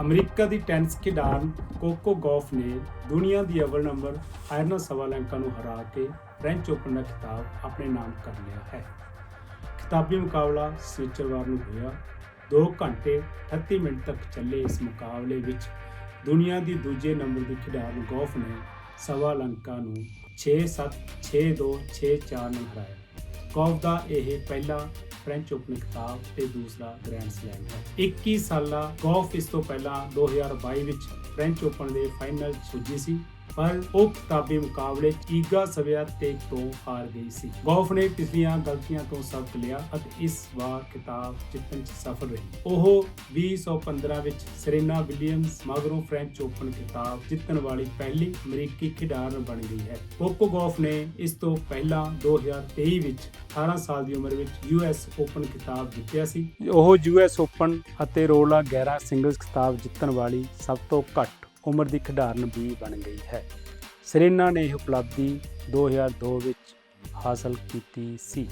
America ਦੀ tennis ਖਿਡਾਰਨ Coco Gauff ਨੇ ਦੁਨੀਆ ਦੀ ਅਵਲ ਨੰਬਰ ਆਇਰਨਾ ਸਵਾਲੈਂਕਾ ਨੂੰ ਹਰਾ ਕੇ ਫ੍ਰੈਂਚ ਓਪਨ ਦਾ ਖਿਤਾਬ ਆਪਣੇ ਨਾਮ ਕਰ ਲਿਆ ਹੈ। ਖਿਤਾਬੀ ਮੁਕਾਬਲਾ ਸਵਿਟਜ਼ਰਲੈਂਡ ਨੂੰ ਹੋਇਆ। 2 ਘੰਟੇ 38 ਮਿੰਟ ਤੱਕ ਚੱਲੇ ਇਸ ਮੁਕਾਬਲੇ ਵਿੱਚ ਦੁਨੀਆ ਦੀ ਦੂਜੇ ਨੰਬਰ ਦੀ ਖਿਡਾਰਨ ਗੌਫ ਨੇ ਸਵਾਲੰਕਾ ਨੂੰ 6-7 6-2 6-4 ਨਾਲ ਹਰਾਇਆ। ਗੌਫ ਦਾ ਇਹ ਪਹਿਲਾ ਫ੍ਰੈਂਚ ਓਪਨ ਖਿਤਾਬ ਤੇ ਦੂਸਰਾ ਗ੍ਰੈਂਡ ਸਲੈਮ ਹੈ। 21 ਸਾਲਾ ਗੌਫ ਇਸ ਤੋਂ ਪਹਿਲਾਂ 2022 ਵਿੱਚ ਫ੍ਰੈਂਚ ਓਪਨ ਦੇ ਫਾਈਨਲ 'ਚ ਸੀ। ਪਰ ਉਹ ਕਿਤਾਬੀ ਮੁਕਾਬਲੇ ਈਗਾ ਸਵਿਆਤੇਕ ਤੋਂ ਹਾਰ ਗਈ ਸੀ। ਗੌਫ ਨੇ ਪਿਛਲੀਆਂ ਗਲਤੀਆਂ ਤੋਂ ਸਬਕ ਲਿਆ ਅਤੇ ਇਸ ਵਾਰ ਖਿਤਾਬ ਜਿੱਤਣ 'ਚ ਸਫਲ ਰਹੀ। ਉਹ 2015 ਵਿੱਚ ਸਰੀਨਾ ਵਿਲੀਅਮਸ ਮਗਰੋਂ ਫ੍ਰੈਂਚ ਓਪਨ ਖਿਤਾਬ ਜਿੱਤਣ ਵਾਲੀ ਪਹਿਲੀ ਅਮਰੀਕੀ ਖਿਡਾਰਨ ਬਣ ਗਈ ਹੈ। ਕੋਕੋ ਗੋਫ ਨੇ ਇਸ ਤੋਂ ਪਹਿਲਾਂ 2023 ਵਿੱਚ 18 ਸਾਲ ਦੀ ਉਮਰ ਵਿੱਚ ਯੂਐਸ ਓਪਨ ਖਿਤਾਬ ਜਿੱਤਿਆ ਸੀ। ਉਹ ਯੂਐਸ ਓਪਨ ਅਤੇ ਰੋਲਾ 11 ਸਿੰਗਲਸ ਖਿਤਾਬ ਜਿੱਤਣ ਵਾਲੀ ਸਭ ਤੋਂ ਘੱਟ ਉਮਰ ਦੀ ਖਿਡਾਰਨ ਵੀ ਬਣ ਗਈ ਹੈ। ਸਰੀਨਾ ਨੇ ਇਹ ਉਪਲਬਧੀ 2002 ਵਿੱਚ ਹਾਸਲ ਕੀਤੀ ਸੀ।